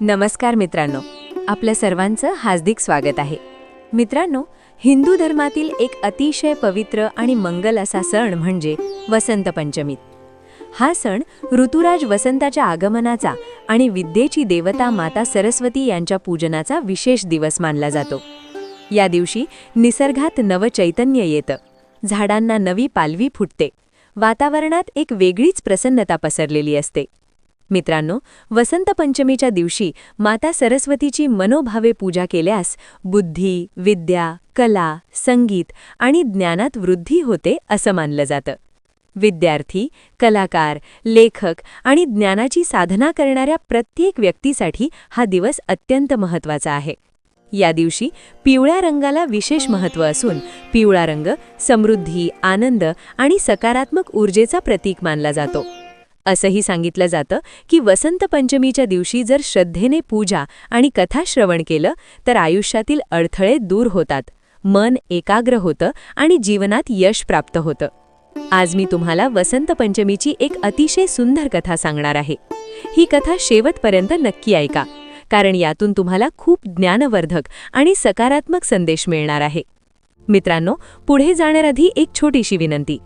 नमस्कार मित्रांनो आपल्या सर्वांचं हार्दिक स्वागत आहे. मित्रांनो हिंदू धर्मातील एक अतिशय पवित्र आणि मंगल असा सण म्हणजे वसंत पंचमी हा सण ऋतुराज वसंताच्या आगमनाचा आणि विद्येची देवता माता सरस्वती यांच्या पूजनाचा विशेष दिवस मानला जातो. या दिवशी निसर्गात नवचैतन्य येतं. झाडांना नवी पालवी फुटते. वातावरणात एक वेगळीच प्रसन्नता पसरलेली असते. मित्रांनो वसंत पंचमीच्या दिवशी माता सरस्वतीची मनोभावे पूजा केल्यास बुद्धी विद्या कला संगीत आणि ज्ञानात वृद्धी होते असं मानलं जातं. विद्यार्थी कलाकार लेखक आणि ज्ञानाची साधना करणाऱ्या प्रत्येक व्यक्तीसाठी हा दिवस अत्यंत महत्त्वाचा आहे. या दिवशी पिवळ्या रंगाला विशेष महत्त्व असून पिवळा रंग समृद्धी आनंद आणि सकारात्मक ऊर्जेचा प्रतीक मानला जातो. असंही सांगितलं जातं की वसंत पंचमीच्या दिवशी जर श्रद्धेने पूजा आणि कथा श्रवण केलं तर आयुष्यातील अडथळे दूर होतात. मन एकाग्र होतं आणि जीवनात यश प्राप्त होतं. आज मी तुम्हाला वसंत पंचमीची एक अतिशय सुंदर कथा सांगणार आहे. ही कथा शेवटपर्यंत नक्की ऐका कारण यातून तुम्हाला खूप ज्ञानवर्धक आणि सकारात्मक संदेश मिळणार आहे. मित्रांनो पुढे जाण्याआधी एक छोटीशी विनंती.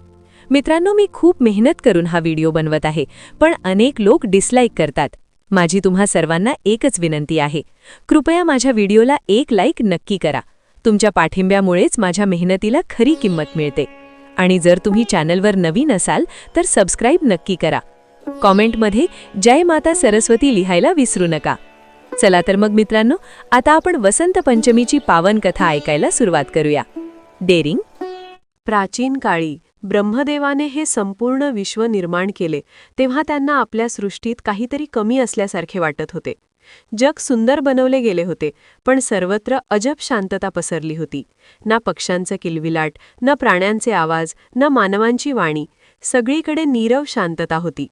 मित्रांनो मी खूप मेहनत करून हा व्हिडिओ बनवत आहे पण अनेक लोक डिसलाईक करतात. माझी तुम्हा सर्वांना एकच विनंती आहे. कृपया माझ्या व्हिडिओला एक लाईक नक्की करा. तुमच्या पाठिंब्यामुळेच माझ्या मेहनतीला खरी किंमत मिळते. आणि जर तुम्ही चॅनलवर नवीन असाल तर सबस्क्राईब नक्की करा. कॉमेंटमध्ये जय माता सरस्वती लिहायला विसरू नका. चला तर मग मित्रांनो आता आपण वसंत पंचमीची पावन कथा ऐकायला सुरुवात करूया. डेरिंग. प्राचीन काळी ब्रह्मदेवाने हे संपूर्ण विश्व निर्माण केले तेव्हा त्यांना आपल्या सृष्टीत काहीतरी कमी असल्यासारखे वाटत होते. जग सुंदर बनवले गेले होते पण सर्वत्र अजब शांतता पसरली होती. ना पक्ष्यांचं किलविलाट न प्राण्यांचे आवाज न मानवांची वाणी सगळीकडे नीरव शांतता होती.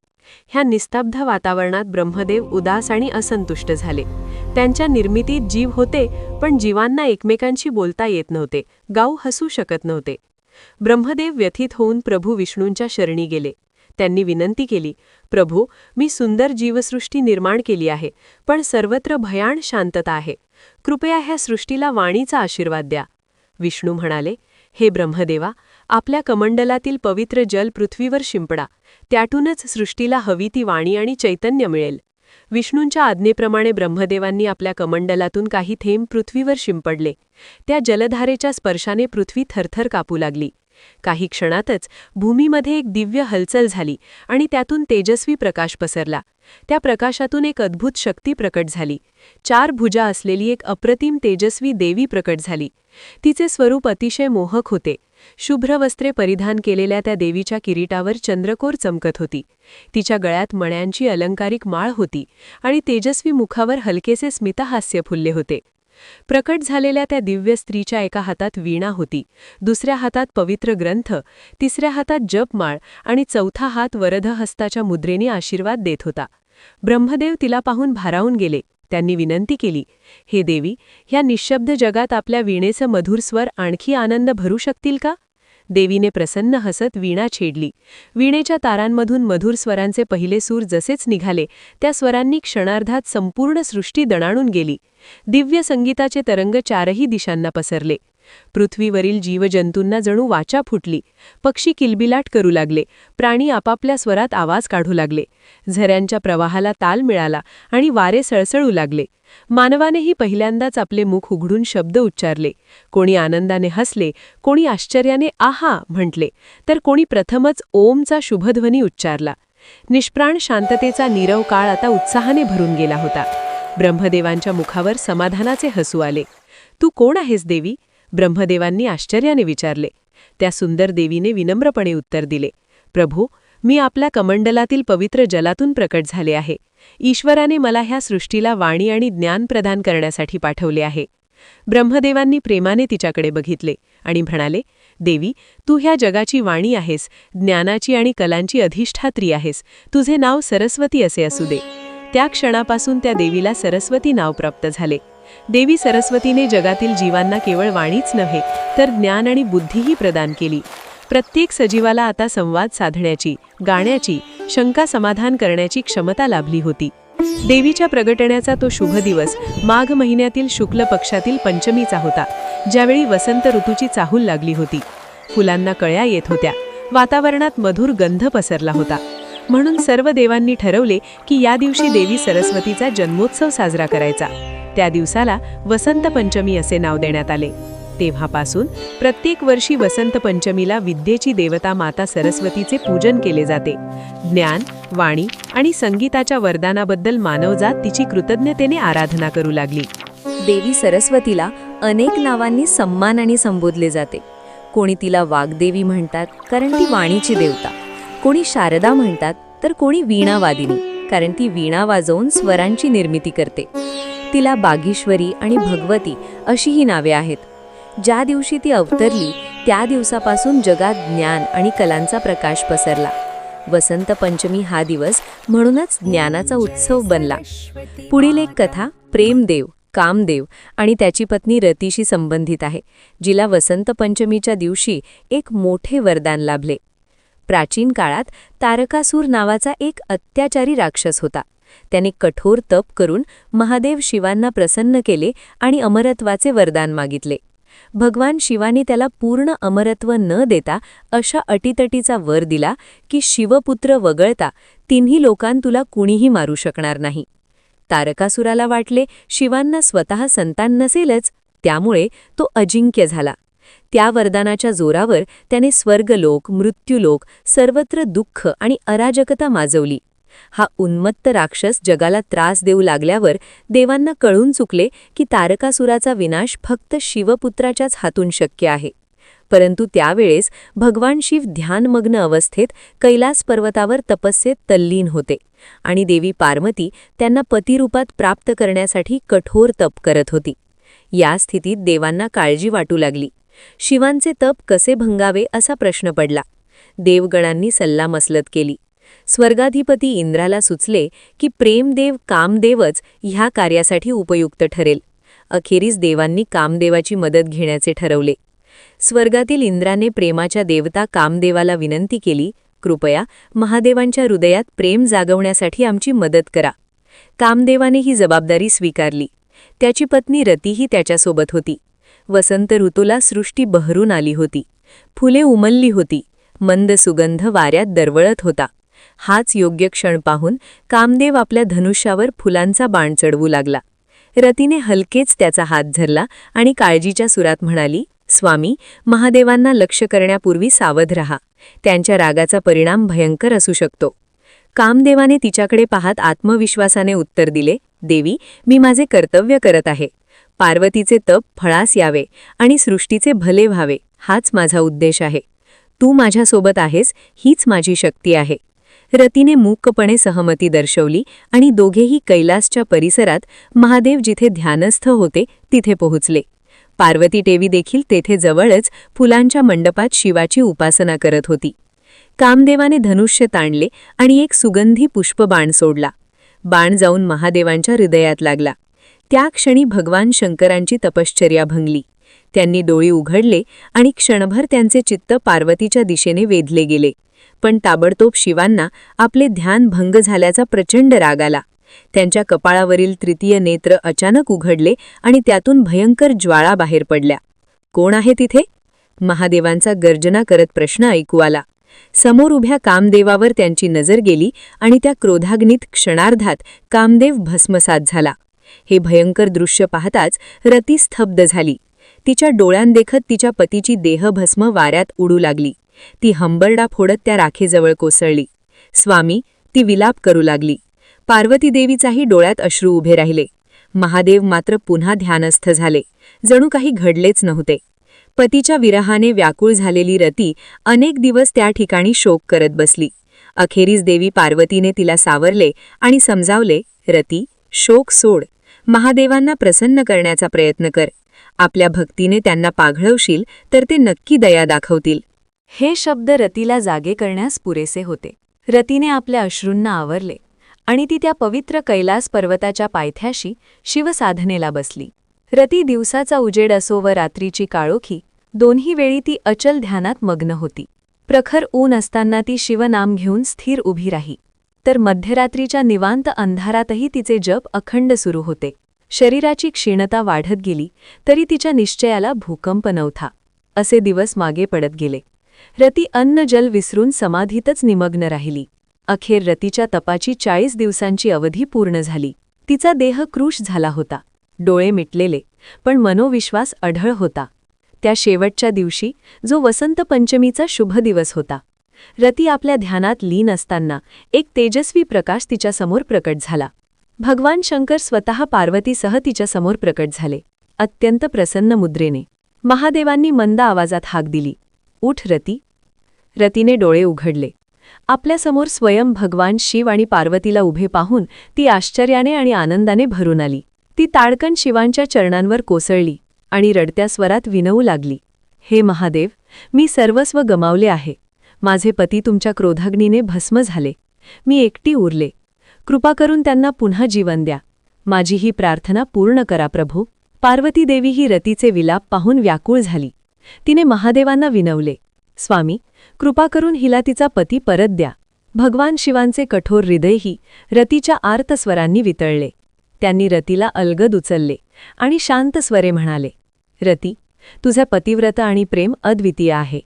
ह्या निस्तब्ध वातावरणात ब्रह्मदेव उदास आणि असंतुष्ट झाले. त्यांच्या निर्मितीत जीव होते पण जीवांना एकमेकांशी बोलता येत नव्हते गाऊ हसू शकत नव्हते. ब्रह्मदेव व्यथित होऊन प्रभू विष्णूंच्या शरणी गेले. त्यांनी विनंती केली प्रभू मी सुंदर जीवसृष्टी निर्माण केली आहे पण सर्वत्र भयाण शांतता आहे. कृपया ह्या सृष्टीला वाणीचा आशीर्वाद द्या. विष्णू म्हणाले हे ब्रह्मदेवा आपल्या कमंडलातील पवित्र जल पृथ्वीवर शिंपडा. त्यातूनच सृष्टीला हवी ती वाणी आणि चैतन्य मिळेल. विष्णूंच्या आज्ञेप्रमाणे ब्रह्मदेवांनी आपल्या कमंडलातून काही थेंब पृथ्वीवर शिंपडले. त्या जलधारेच्या स्पर्शाने पृथ्वी थरथर कापू लागली. काही क्षणातच भूमीमध्ये एक दिव्य हलचल झाली आणि त्यातून तेजस्वी प्रकाश पसरला. त्या प्रकाशातून एक अद्भुत शक्ती प्रकट झाली. चार भुजा असलेली एक अप्रतिम तेजस्वी देवी प्रकट झाली. तिचे स्वरूप अतिशय मोहक होते. शुभ्र वस्त्रे परिधान केलेल्या त्या देवीच्या किरीटावर चंद्रकोर चमकत होती. तिच्या गळ्यात मण्यांची अलंकारिक माळ होती आणि तेजस्वी मुखावर हलकेसे स्मितहास्य फुलले होते. प्रकट झालेल्या त्या दिव्य स्त्रीच्या एका हातात वीणा होती दुसऱ्या हातात पवित्र ग्रंथ तिसऱ्या हातात जपमाळ आणि चौथा हात वरदहस्ताच्या मुद्रेने आशीर्वाद देत होता. ब्रह्मदेव तिला पाहून भारावून गेले. त्यांनी विनंती केली हे देवी ह्या निशब्द जगात आपल्या वीणेचं मधुर स्वर आणखी आनंद भरू शकतील का? देवीने प्रसन्न हसत वीणा छेडली. वीणेच्या तारांमधून मधुर स्वरांचे पहिले सूर जसेच निघाले त्या स्वरांनी क्षणार्धात संपूर्ण सृष्टी दणाणून गेली. दिव्य संगीताचे तरंग चारही दिशांना पसरले. पृथ्वीवरील जीवजंतूंना जणू वाचा फुटली. पक्षी किलबिलाट करू लागले. प्राणी आपापल्या स्वरात आवाज काढू लागले. झऱ्यांच्या प्रवाहाला ताल मिळाला आणि वारे सळसळू लागले. मानवानेही पहिल्यांदाच आपले मुख उघडून शब्द उच्चारले. कोणी आनंदाने हसले कोणी आश्चर्याने आहा म्हटले तर कोणी प्रथमच ओमचा शुभध्वनी उच्चारला. निष्प्राण शांततेचा नीरव काळ आता उत्साहाने भरून गेला होता. ब्रह्मदेवांच्या मुखावर समाधानाचे हसू आले. तू कोण आहेस देवी? ब्रह्मदेवांनी आश्चर्याने विचारले. त्या सुंदर देवीने विनम्रपणे उत्तर दिले प्रभू मी आपल्या कमंडलातील पवित्र जलातून प्रकट झाले आहे. ईश्वराने मला ह्या सृष्टीला वाणी आणि ज्ञान प्रदान करण्यासाठी पाठवले आहे. ब्रह्मदेवांनी प्रेमाने तिच्याकडे बघितले आणि म्हणाले देवी तू ह्या जगाची वाणी आहेस ज्ञानाची आणि कलांची अधिष्ठात्री आहेस. तुझे नाव सरस्वती असे असू दे. त्या क्षणापासून त्या देवीला सरस्वती नाव प्राप्त झाले. देवी सरस्वतीने जगातील जीवांना केवळ वाणीच नव्हे तर ज्ञान आणि बुद्धीही प्रदान केली. प्रत्येक सजीवाला आता संवाद साधण्याची गाण्याची शंका समाधान करण्याची क्षमता लाभली होती. देवीच्या प्रगटण्याचा तो शुभ दिवस माघ महिन्यातील शुक्ल पक्षातील पंचमीचा होता ज्यावेळी वसंत ऋतूची चाहूल लागली होती. फुलांना कळ्या येत होत्या वातावरणात मधुर गंध पसरला होता. म्हणून सर्व देवांनी ठरवले की या दिवशी देवी सरस्वतीचा जन्मोत्सव साजरा करायचा. त्या दिवसाला वसंत पंचमी असे नाव देण्यात आले. तेव्हापासून प्रत्येक वर्षी वसंत पंचमीला विद्येची देवता माता सरस्वतीचे पूजन केले जाते. ज्ञान वाणी आणि संगीताच्या वरदानाबद्दल मानवजात तिची कृतज्ञतेने आराधना करू लागली. देवी सरस्वतीला अनेक नावांनी सन्मानाने संबोधले जाते. कोणी तिला वाग्देवी म्हणतात कारण ती वाणीची देवता. कोणी शारदा म्हणतात तर कोणी वीणा वादिनी कारण ती वीणा वाजवून स्वरांची निर्मिती करते. तिला बागेश्वरी आणि भगवती अशी ही नावे आहेत. ज्या दिवशी ती अवतरली त्या दिवसापासून जगात ज्ञान आणि कलांचा प्रकाश पसरला. वसंत पंचमी हा दिवस म्हणूनच ज्ञानाचा उत्सव बनला. पुढील एक कथा प्रेमदेव कामदेव आणि त्याची पत्नी रतीशी संबंधित आहे जिला वसंत पंचमीच्या दिवशी एक मोठे वरदान लाभले. प्राचीन काळात तारकासूर नावाचा एक अत्याचारी राक्षस होता. त्याने कठोर तप करून महादेव शिवांना प्रसन्न केले आणि अमरत्वाचे वरदान मागितले. भगवान शिवानी त्याला पूर्ण अमरत्व न देता अशा अटीतटीचा वर दिला की शिवपुत्र वगळता तिन्ही लोकां तुला कुणीही मारू शकणार नाही. तारकासुराला वाटले शिवांना स्वतः संतान नसेलच त्यामुळे तो अजिंक्य झाला. त्या वरदानाच्या जोरावर त्याने स्वर्गलोक मृत्यूलोक सर्वत्र दुःख आणि अराजकता माजवली. हा उन्मत्त राक्षस जगाला त्रास देऊ लागल्यावर देवांना कळून चुकले की तारकासुराचा विनाश फक्त शिवपुत्राच्याच हातून शक्य आहे. परंतु त्यावेळेस भगवान शिव ध्यानमग्न अवस्थेत कैलास पर्वतावर तपस्येत तल्लीन होते आणि देवी पार्वती त्यांना पतिरूपात प्राप्त करण्यासाठी कठोर तप करत होती. या स्थितीत देवांना काळजी वाटू लागली. शिवांचे तप कसे भंगावे असा प्रश्न पडला. देवगणांनी सल्लामसलत केली. स्वर्गाधिपती इंद्राला सुचले की प्रेमदेव कामदेवच ह्या कार्यासाठी उपयुक्त ठरेल. अखेरीस देवांनी कामदेवाची मदत घेण्याचे ठरवले. स्वर्गातील इंद्राने प्रेमाच्या देवता कामदेवाला विनंती केली कृपया महादेवांच्या हृदयात प्रेम जागवण्यासाठी आमची मदत करा. कामदेवाने ही जबाबदारी स्वीकारली. त्याची पत्नी रतीही त्याच्यासोबत होती. वसंत ऋतूला सृष्टी बहरून आली होती. फुले उमलली होती. मंद सुगंध वाऱ्यात दरवळत होता. हाच योग्य क्षण पाहून कामदेव आपल्या धनुष्यावर फुलांचा बाण चढवू लागला. रतीने हलकेच त्याचा हात धरला आणि काळजीच्या सुरात म्हणाली स्वामी महादेवांना लक्ष करण्यापूर्वी सावध रहा. त्यांच्या रागाचा परिणाम भयंकर असू शकतो. कामदेवाने तिच्याकडे पाहत आत्मविश्वासाने उत्तर दिले देवी मी माझे कर्तव्य करत आहे. पार्वतीचे तप फळास यावे आणि सृष्टीचे भले व्हावे हाच माझा उद्देश आहे. तू माझ्यासोबत आहेस हीच माझी शक्ती आहे. रतीने मूकपणे सहमती दर्शवली आणि दोघेही कैलासच्या परिसरात महादेव जिथे ध्यानस्थ होते तिथे पोहोचले. पार्वती टेवी देखील तेथे जवळच फुलांच्या मंडपात शिवाची उपासना करत होती. कामदेवाने धनुष्य ताणले आणि एक सुगंधी पुष्पबाण सोडला. बाण जाऊन महादेवांच्या हृदयात लागला. त्या क्षणी भगवान शंकरांची तपश्चर्या भंगली. त्यांनी डोळी उघडले आणि क्षणभर त्यांचे चित्त पार्वतीच्या दिशेने वेधले गेले. पण ताबडतोब शिवांना आपले ध्यान भंग झाल्याचा प्रचंड राग आला. त्यांच्या कपाळावरील तृतीय नेत्र अचानक उघडले आणि त्यातून भयंकर ज्वाळा बाहेर पडल्या. कोण आहे तिथे? महादेवांचा गर्जना करत प्रश्न ऐकू आला. समोर उभ्या कामदेवावर त्यांची नजर गेली आणि त्या क्रोधाग्नीत क्षणार्धात कामदेव भस्मसात झाला. हे भयंकर दृश्य पाहताच रती स्तब्ध झाली. तिच्या डोळ्यांदेखत तिच्या पतीची देहभस्म वाऱ्यात उडू लागली. ती हंबरडा फोडत त्या राखेजवळ कोसळली. स्वामी ती विलाप करू लागली. पार्वती देवीचाही डोळ्यात अश्रू उभे राहिले. महादेव मात्र पुन्हा ध्यानस्थ झाले. जणू काही घडलेच नव्हते. पतीच्या विरहाने व्याकुळ झालेली रती अनेक दिवस त्या ठिकाणी शोक करत बसली. अखेरीस देवी पार्वतीने तिला सावरले आणि समजावले रती शोक सोड. महादेवांना प्रसन्न करण्याचा प्रयत्न कर. आपल्या भक्तीने त्यांना पाघळवशील तर ते नक्की दया दाखवतील. हे शब्द रतीला जागे करण्यास पुरेसे होते. रतीने आपल्या अश्रूंना आवरले आणि ती त्या पवित्र कैलास पर्वताच्या पायथ्याशी शिवसाधनेला बसली. रती दिवसाचा उजेड असो व रात्रीची काळोखी दोन्ही वेळी ती अचल ध्यानात मग्न होती. प्रखर ऊन असताना ती शिवनाम घेऊन स्थिर उभी राही. तर मध्यरात्रीच्या निवांत अंधारातही तिचे जप अखंड सुरू होते. शरीराची क्षीणता वाढत गेली तरी तिच्या निश्चयाला भूकंप नव्हता. असे दिवस मागे पडत गेले. रती अन्न जल विसरून समाधीतच निमग्न राहिली. अखेर रतीच्या तपाची चाळीस दिवसांची अवधी पूर्ण झाली. तिचा देह क्रूश झाला होता. डोळे मिटलेले पण मनोविश्वास अढळ होता. त्या शेवटच्या दिवशी जो वसंत पंचमीचा शुभ दिवस होता रती आपल्या ध्यानात लीन असताना एक तेजस्वी प्रकाश तिच्यासमोर प्रकट झाला. भगवान शंकर स्वतः पार्वतीसह तिच्यासमोर प्रकट झाले. अत्यंत प्रसन्न मुद्रेने. महादेवांनी मंद आवाजात हाक दिली. उठ रती. रतीने डोळे उघडले. आपल्यासमोर स्वयं भगवान शिव आणि पार्वतीला उभे पाहून ती आश्चर्याने आणि आनंदाने भरून आली. ती ताडकन शिवांच्या चरणांवर कोसळली आणि रडत्या स्वरात विनवू लागली. हे महादेव मी सर्वस्व गमावले आहे. माझे पती तुमच्या क्रोधाग्नीने भस्म झाले. मी एकटी उरले. कृपा करून त्यांना पुन्हा जीवन द्या. माझी ही प्रार्थना पूर्ण करा प्रभू. पार्वती देवी ही रतीचे विलाप पाहून व्याकुळ झाली. तिने महादेवांना विनवले. स्वामी कृपा करून हिला तिचा पती परत द्या. भगवान शिवांचे कठोर हृदयही रतीच्या आर्त स्वरांनी वितळले. त्यांनी रतीला अलगद उचलले आणि शांत स्वरे म्हणाले रती तुझे पतिव्रत आणि प्रेम अद्वितीय आहे.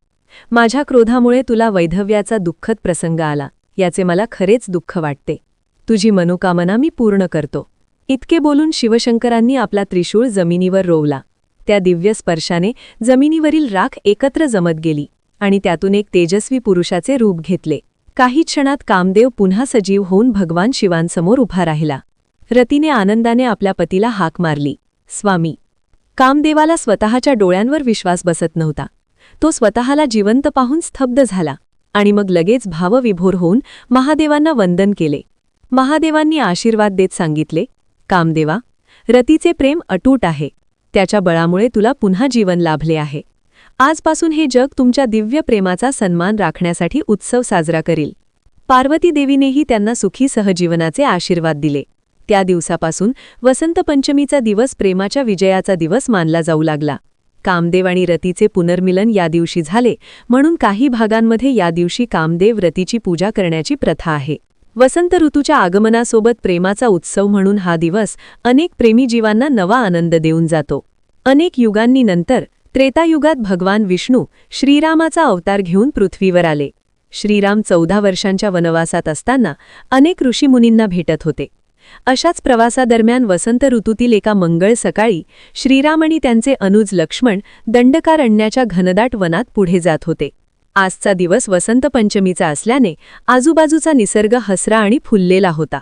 माझ्या क्रोधामुळे तुला वैधव्याचा दुःखद प्रसंग आला याचे मला खरेच दुःख वाटते. तुझी मनोकामना मी पूर्ण करतो. इतके बोलून शिवशंकरांनी आपला त्रिशूळ जमिनीवर रोवला. त्या दिव्य स्पर्शाने जमिनीवरील राख एकत्र जमत गेली आणि त्यातून एक तेजस्वी पुरुषाचे रूप घेतले. काही क्षणात कामदेव पुन्हा सजीव होऊन भगवान शिवांसमोर उभा राहिला. रतीने आनंदाने आपल्या पतीला हाक मारली. स्वामी कामदेवाला स्वतःच्या डोळ्यांवर विश्वास बसत नव्हता. तो स्वतःला जिवंत पाहून स्तब्ध झाला आणि मग लगेच भावविभोर होऊन महादेवांना वंदन केले. महादेवांनी आशीर्वाद देत सांगितले कामदेवा रतीचे प्रेम अटूट आहे. त्याच्या बळामुळे तुला पुन्हा जीवन लाभले आहे. आजपासून हे जग तुमच्या दिव्य प्रेमाचा सन्मान राखण्यासाठी उत्सव साजरा करील. पार्वती देवीनेही त्यांना सुखी सहजीवनाचे आशीर्वाद दिले. त्या दिवसापासून वसंत पंचमीचा दिवस प्रेमाच्या विजयाचा दिवस मानला जाऊ लागला. कामदेव आणि रतीचे पुनर्मिलन या दिवशी झाले म्हणून काही भागांमध्ये या दिवशी कामदेव रतीची पूजा करण्याची प्रथा आहे. वसंत ऋतूच्या आगमनासोबत प्रेमाचा उत्सव म्हणून हा दिवस अनेक प्रेमी जीवांना नवा आनंद देऊन जातो. अनेक युगांनी नंतर त्रेतायुगात भगवान विष्णू श्रीरामाचा अवतार घेऊन पृथ्वीवर आले. श्रीराम चौदा वर्षांच्या वनवासात असताना अनेक ऋषीमुनींना भेटत होते. अशाच प्रवासादरम्यान वसंत ऋतूतील एका मंगळ सकाळी श्रीराम आणि त्यांचे अनुज लक्ष्मण दंडकारण्याच्या घनदाट वनात पुढे जात होते. आजचा दिवस वसंत पंचमीचा असल्याने आजूबाजूचा निसर्ग हसरा आणि फुललेला होता.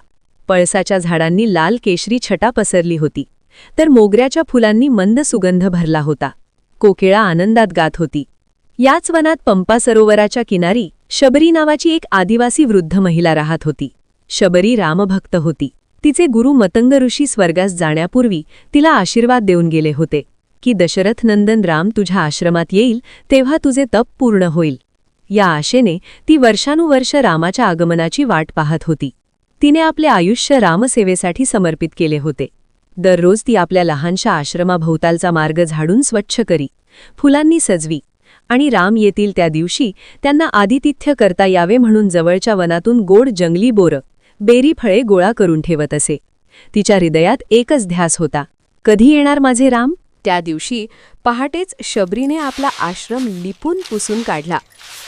पळसाच्या झाडांनी लाल केशरी छटा पसरली होती. तर मोगऱ्याच्या फुलांनी मंद सुगंध भरला होता. कोकिळा आनंदात गात होती. याच वनात पंपा सरोवराच्या किनारी शबरी नावाची एक आदिवासी वृद्ध महिला राहत होती. शबरी रामभक्त होती. तिचे गुरु मतंग ऋषी स्वर्गास जाण्यापूर्वी तिला आशीर्वाद देऊन गेले होते की दशरथनंदन राम तुझ्या आश्रमात येईल तेव्हा तुझे तप पूर्ण होईल. या आशेने ती वर्षानुवर्ष रामाच्या आगमनाची वाट पाहत होती. तिने आपले आयुष्य रामसेवेसाठी समर्पित केले होते. दररोज ती आपल्या लहानशा आश्रमाभोवतालचा मार्ग झाडून स्वच्छ करी फुलांनी सजवी आणि राम येतील त्या दिवशी त्यांना आदितिथ्य करता यावे म्हणून जवळच्या वनातून गोड जंगली बोरं बेरी फळे गोळा करून ठेवत असे. तिच्या हृदयात एकच ध्यास होता. कधी येणार माझे राम? त्या दिवशी पहाटेच शबरीने आपला आश्रम लिपून पुसून काढला.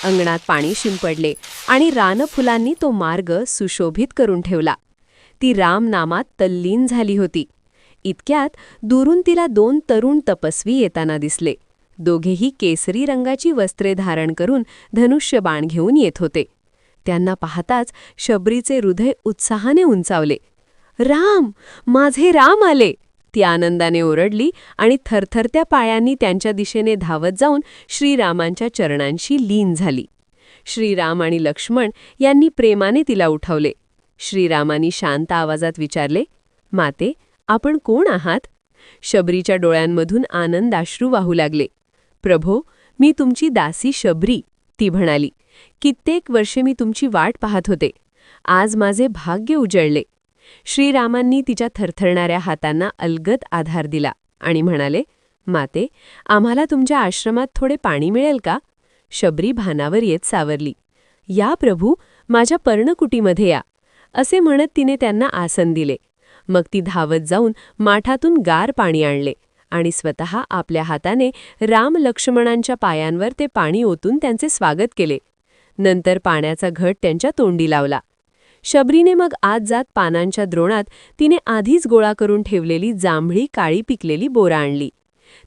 अंगणात पाणी शिंपडले आणि रानफुलांनी तो मार्ग सुशोभित करून ठेवला. ती रामनामात तल्लीन झाली होती. इतक्यात दुरून तिला दोन तरुण तपस्वी येताना दिसले. दोघेही केसरी रंगाची वस्त्रे धारण करून धनुष्यबाण घेऊन येत होते. त्यांना पाहताच शबरीचे हृदय उत्साहाने उंचावले. राम! माझे राम आले! ती आनंदाने ओरडली आणि थरथरत्या पायांनी त्यांच्या दिशेने धावत जाऊन श्रीरामांच्या चरणांशी लीन झाली. श्रीराम आणि लक्ष्मण यांनी प्रेमाने तिला उठवले. श्रीरामांनी शांत आवाजात विचारले माते आपण कोण आहात? शबरीच्या डोळ्यांमधून आनंदाश्रू वाहू लागले. प्रभो मी तुमची दासी शबरी. ती म्हणाली कित्येक वर्षे मी तुमची वाट पाहत होते. आज माझे भाग्य उजळले. श्रीरामांनी तिच्या थरथरणाऱ्या हातांना अलगद आधार दिला आणि म्हणाले माते आम्हाला तुमच्या आश्रमात थोडे पाणी मिळेल का? शबरी भानावर येत सावरली या प्रभू माझ्या पर्णकुटीमध्ये या. असे म्हणत तिने त्यांना आसन दिले. मग ती धावत जाऊन माठातून गार पाणी आणले. आणि स्वतः आपल्या हाताने राम लक्ष्मणांच्या पायांवर ते पाणी ओतून त्यांचे स्वागत केले. नंतर पाण्याचा घट त्यांच्या तोंडी लावला. शबरीने मग आत जात पानांच्या द्रोणात तिने आधीच गोळा करून ठेवलेली जांभळी काळी पिकलेली बोरा आणली.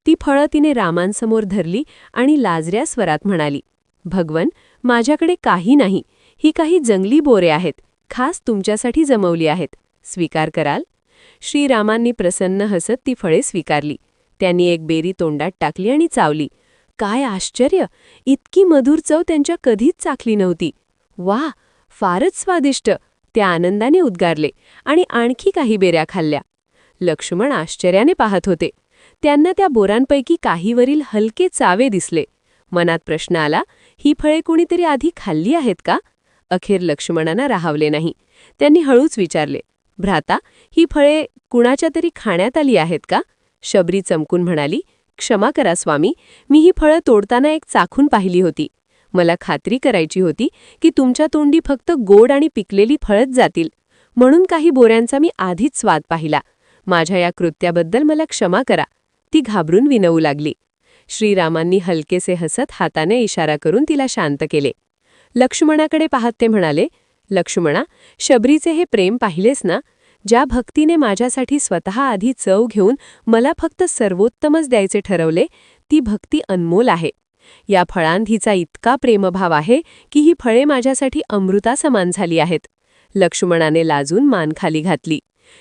ती फळं तिने रामांसमोर धरली आणि लाजऱ्या स्वरात म्हणाली भगवन माझ्याकडे काही नाही. ही काही जंगली बोरे आहेत. खास तुमच्यासाठी जमवली आहेत. स्वीकार कराल? श्रीरामांनी प्रसन्न हसत ती फळे स्वीकारली. त्यांनी एक बेरी तोंडात टाकली आणि चावली. काय आश्चर्य! इतकी मधुर चव त्यांच्या कधीच चाखली नव्हती. वा फारच स्वादिष्ट! त्या आनंदाने उद्गारले आणि आणखी काही बेऱ्या खाल्ल्या. लक्ष्मण आश्चर्याने पाहत होते. त्यांना त्या बोरांपैकी काहीवरील हलके चावे दिसले. मनात प्रश्न आला ही फळे कोणीतरी आधी खाल्ली आहेत का? अखेर लक्ष्मणांना राहावले नाही. त्यांनी हळूच विचारले भ्राता ही फळे कुणाच्या तरी खाण्यात आली आहेत का? शबरी चमकून म्हणाली क्षमा करा स्वामी. मी ही फळं तोडताना एक चाखून पाहिली होती. मला खात्री करायची होती की तुमच्या तोंडी फक्त गोड आणि पिकलेली फळच जातील. म्हणून काही बोऱ्यांचा मी आधीच स्वाद पाहिला. माझ्या या कृत्याबद्दल मला क्षमा करा. ती घाबरून विनवू लागली. श्रीरामांनी हलकेसे हसत हाताने इशारा करून तिला शांत केले. लक्ष्मणाकडे पाहत ते म्हणाले लक्ष्मणा शबरीचे हे प्रेम पाहिलेस ना? ज्या भक्तीने माझ्यासाठी स्वतः आधी चव घेऊन मला फक्त सर्वोत्तमच द्यायचे ठरवले ती भक्ती अनमोल आहे. या फळांधीचा इतका प्रेमभाव आहे की ही फळे माझ्यासाठी अमृतासमान झाली आहेत. लक्ष्मणाने लाजून मान खाली घातली.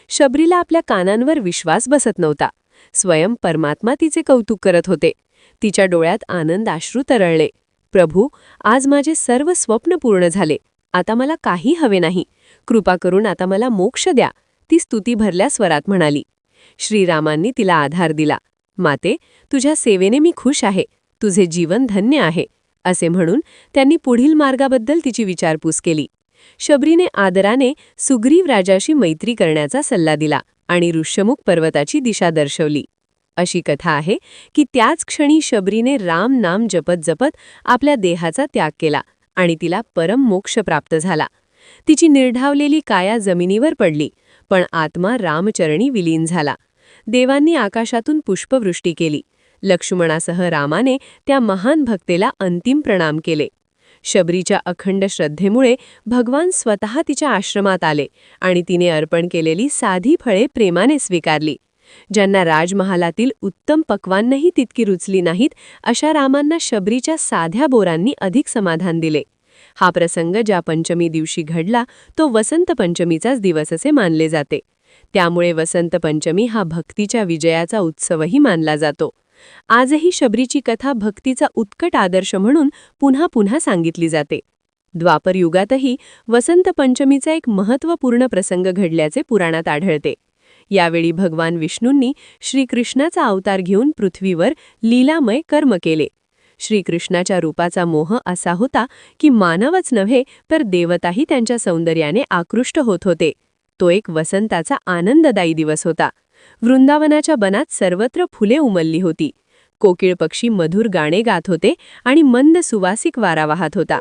शबरीला आपल्या कानांवर विश्वास बसत नव्हता. स्वयं परमात्मा तिचे कौतुक करत होते. तिच्या डोळ्यात आनंद आश्रू तरळले. प्रभू आज माझे सर्व स्वप्न पूर्ण झाले. आता मला काही हवे नाही. कृपा करून आता मला मोक्ष द्या. ती स्तुती भरल्या स्वरात म्हणाली श्रीरामांनी तिला आधार दिला. माते तुझ्या सेवेने मी खुश आहे. तुझे जीवन धन्य आहे. असे म्हणून त्यांनी पुढील मार्गाबद्दल तिची विचारपूस केली. शबरीने आदराने सुग्रीव राजाशी मैत्री करण्याचा सल्ला दिला आणि ऋष्यमुख पर्वताची दिशा दर्शवली. अशी कथा आहे की त्याच क्षणी शबरीने राम नाम जपत जपत आपल्या देहाचा त्याग केला आणि तिला परम मोक्ष प्राप्त झाला. तिची निर्ढावलेली काया जमिनीवर पडली. पण आत्मा रामचरणी विलीन झाला. देवांनी आकाशातून पुष्पवृष्टी केली. लक्ष्मणासह रामाने त्या महान भक्तेला अंतिम प्रणाम केले. शबरीच्या अखंड श्रद्धेमुळे भगवान स्वतः तिच्या आश्रमात आले आणि तिने अर्पण केलेली साधी फळे प्रेमाने स्वीकारली. ज्यांना राजमहालातील उत्तम पक्वांनाही तितकी रुचली नाहीत अशा रामांना शबरीच्या साध्या बोरांनी अधिक समाधान दिले. हा प्रसंग ज्या पंचमी दिवशी घडला तो वसंत पंचमीचाच दिवस असे मानले जाते. त्यामुळे वसंत पंचमी हा भक्तीच्या विजयाचा उत्सवही मानला जातो. आजही शबरीची कथा भक्तीचा उत्कट आदर्श म्हणून पुन्हा पुन्हा सांगितली जाते. द्वापर युगातही वसंत पंचमीचा एक महत्त्वपूर्ण प्रसंग घडल्याचे पुराणात आढळते. यावेळी भगवान विष्णूंनी श्रीकृष्णाचा अवतार घेऊन पृथ्वीवर लीलामय कर्म केले. श्रीकृष्णाच्या रूपाचा मोह असा होता की मानवच नव्हे तर देवताही त्यांच्या सौंदर्याने आकृष्ट होत होते. तो एक वसंताचा आनंददायी दिवस होता. वृंदावनाच्या बनात सर्वत्र फुले उमलली होती. कोकिळ पक्षी मधुर गाणे गात होते आणि मंद सुवासिक वारा वाहत होता.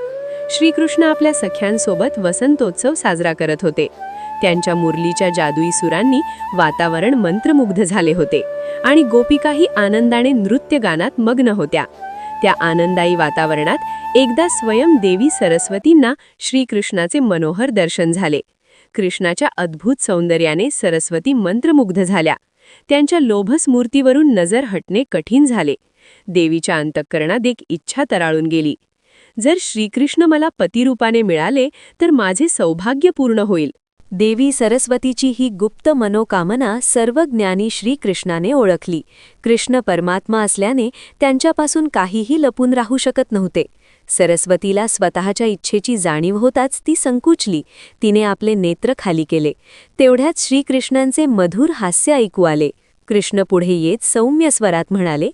श्रीकृष्ण आपल्या सख्यांसोबत वसंतोत्सव साजरा करत होते. त्यांच्या मुरलीच्या जादुई सुरांनी वातावरण मंत्रमुग्ध झाले होते आणि गोपिकाही आनंदाने नृत्य गानात मग्न होत्या. त्या आनंदायी वातावरणात एकदा स्वयं देवी सरस्वतींना श्रीकृष्णाचे मनोहर दर्शन झाले. कृष्णाच्या अद्भुत सौंदर्याने सरस्वती मंत्रमुग्ध झाल्या. त्यांच्या लोभस मूर्तीवरून नजर हटणे कठीण झाले. देवीच्या अंतःकरणात एक इच्छा तराळून गेली. जर श्रीकृष्ण मला पतिरूपाने मिळाले तर माझे सौभाग्य पूर्ण होईल. देवी सरस्वतीची ही गुप्त मनोकामना सर्व ज्ञानी श्रीकृष्णाने ओळखली. कृष्ण परमात्मा असल्याने त्यांच्यापासून काहीही लपून राहू शकत नव्हते. सरस्वतीला स्वतःच्या इच्छेची जाणीव होताच ती संकुचली. तिने आपले नेत्र खाली केले. तेवढ्यात श्रीकृष्णांचे मधुर हास्य ऐकू आले. कृष्ण पुढे येत सौम्य स्वरात म्हणाले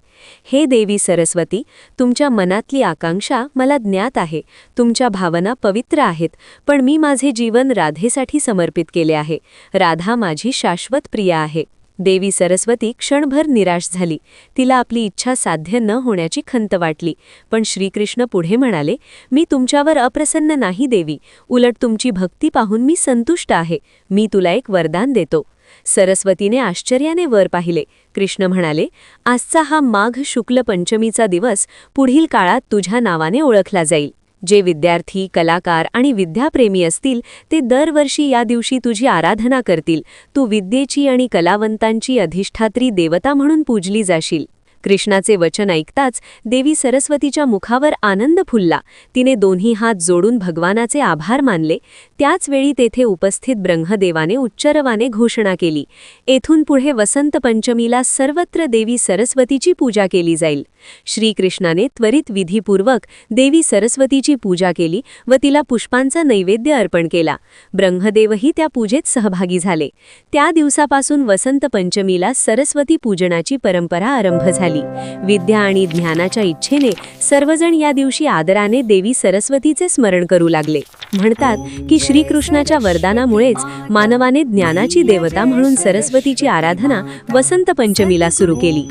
हे देवी सरस्वती तुमच्या मनातली आकांक्षा मला ज्ञात आहे. तुमच्या भावना पवित्र आहेत पण मी माझे जीवन राधेसाठी समर्पित केले आहे. राधा माझी शाश्वत प्रिया आहे. देवी सरस्वती क्षणभर निराश झाली. तिला आपली इच्छा साध्य न होण्याची खंत वाटली. पण श्रीकृष्ण पुढे म्हणाले मी तुमच्यावर अप्रसन्न नाही देवी. उलट तुमची भक्ती पाहून मी संतुष्ट आहे. मी तुला एक वरदान देतो. सरस्वतीने आश्चर्याने वर पाहिले. कृष्ण म्हणाले आजचा हा माघ शुक्ल पंचमीचा दिवस पुढील काळात तुझ्या नावाने ओळखला जाईल. जे विद्यार्थी कलाकार आणि विद्याप्रेमी असतील ते दरवर्षी या दिवशी तुझी आराधना करतील. तू विद्येची आणि कलावंतांची अधिष्ठात्री देवता म्हणून पूजली जाशील. कृष्णाचे वचन ऐकताच देवी सरस्वतीच्या मुखावर आनंद फुलला. तिने दोन्ही हात जोडून भगवानाचे आभार मानले. त्याच वेळी तेथे उपस्थित ब्रह्मदेवाने उच्चरवाने घोषणा केली. येथून पुढे वसंत पंचमीला सर्वत्र देवी सरस्वतीची पूजा केली जाईल. श्रीकृष्णाने त्वरित विधीपूर्वक देवी सरस्वतीची पूजा केली व तिला पुष्पांचा नैवेद्य अर्पण केला. ब्रह्मदेवही त्या पूजेत सहभागी झाले. त्या दिवसापासून वसंत पंचमीला सरस्वती पूजनाची परंपरा आरंभ झाली. विद्या आणि ज्ञानाच्या इच्छेने सर्वजण या दिवशी आदराने देवी सरस्वतीचे स्मरण करू लागले. म्हणतात की श्रीकृष्णाच्या वरदानामुळेच मानवाने ज्ञानाची देवता म्हणून सरस्वतीची आराधना वसंत पंचमीला सुरू केली.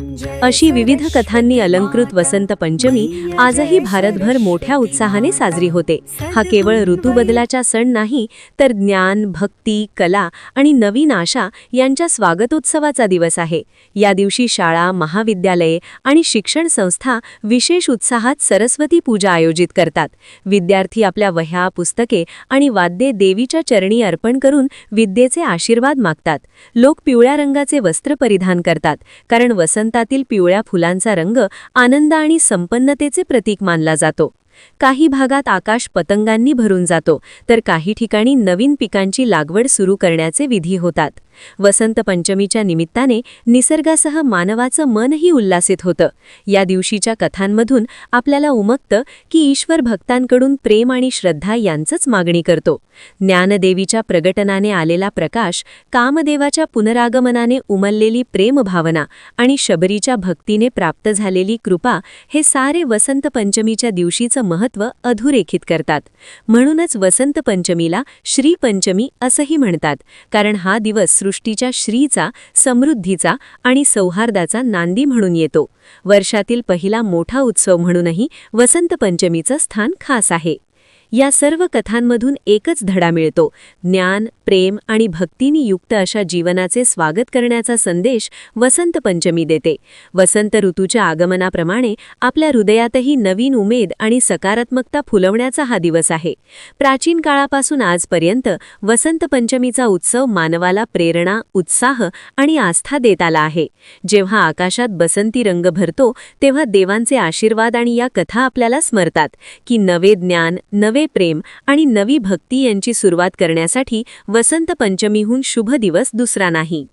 अशी विविध कथांनी अलंकृत वसंत पंचमी आजही भारतभर मोठ्या उत्साहाने साजरी होते. हा केवळ ऋतूबदलाचा सण नाही तर ज्ञान भक्ती कला आणि नवीन आशा यांच्या स्वागतोत्सवाचा दिवस आहे. या दिवशी शाळा महाविद्यालये आणि शिक्षण संस्था विशेष उत्साहात सरस्वती पूजा आयोजित करतात. विद्यार्थी आपल्या वह्या पुस्तके आणि वाद्ये देवीच्या चरणी अर्पण करून विद्येचे आशीर्वाद मागतात. लोक पिवळ्या रंगाचे वस्त्र परिधान करतात कारण वसंतातील पिवळ्या फुलांचा रंग आनंद आणि संपन्नतेचे प्रतीक मानला जातो. काही भागात आकाश पतंगांनी भरून जातो तर काही ठिकाणी नवीन पिकांची लागवड सुरू करण्याचे विधी होतात. वसंत पंचमीच्या निमित्ताने निसर्गासह मानवाचं मनही उल्लासित होतं. या दिवशीच्या कथांमधून आपल्याला उमगतं की ईश्वर भक्तांकडून प्रेम आणि श्रद्धा यांचंच मागणी करतो. ज्ञानदेवीच्या प्रगटनाने आलेला प्रकाश कामदेवाच्या पुनरागमनाने उमललेली प्रेमभावना आणि शबरीच्या भक्तीने प्राप्त झालेली कृपा हे सारे वसंत पंचमीच्या दिवशीचं महत्त्व अधोरेखित करतात. म्हणूनच वसंत पंचमीला श्रीपंचमी असंही म्हणतात. कारण हा दिवस सृष्टीच्या श्रीचा समृद्धीचा आणि सौहार्दाचा नांदी म्हणून येतो. वर्षातील पहिला मोठा उत्सव म्हणूनही वसंत पंचमीचं स्थान खास आहे. या सर्व कथांमधून एकच धडा मिळतो. ज्ञान प्रेम आणि भक्तीनी युक्त अशा जीवनाचे स्वागत करण्याचा संदेश वसंत पंचमी देते. वसंत ऋतूच्या आगमनाप्रमाणे आपल्या हृदयातही नवीन उमेद आणि सकारात्मकता फुलवण्याचा हा दिवस आहे. प्राचीन काळापासून आजपर्यंत वसंत पंचमीचा उत्सव मानवाला प्रेरणा उत्साह आणि आस्था देत आला आहे. जेव्हा आकाशात बसंती रंग भरतो तेव्हा देवांचे आशीर्वाद आणि या कथा आपल्याला स्मरतात की नवे ज्ञान नवे नवे प्रेम आणि नवी भक्ती यांची सुरुवात करण्यासाठी वसंत पंचमीहून शुभ दिवस दुसरा नाही.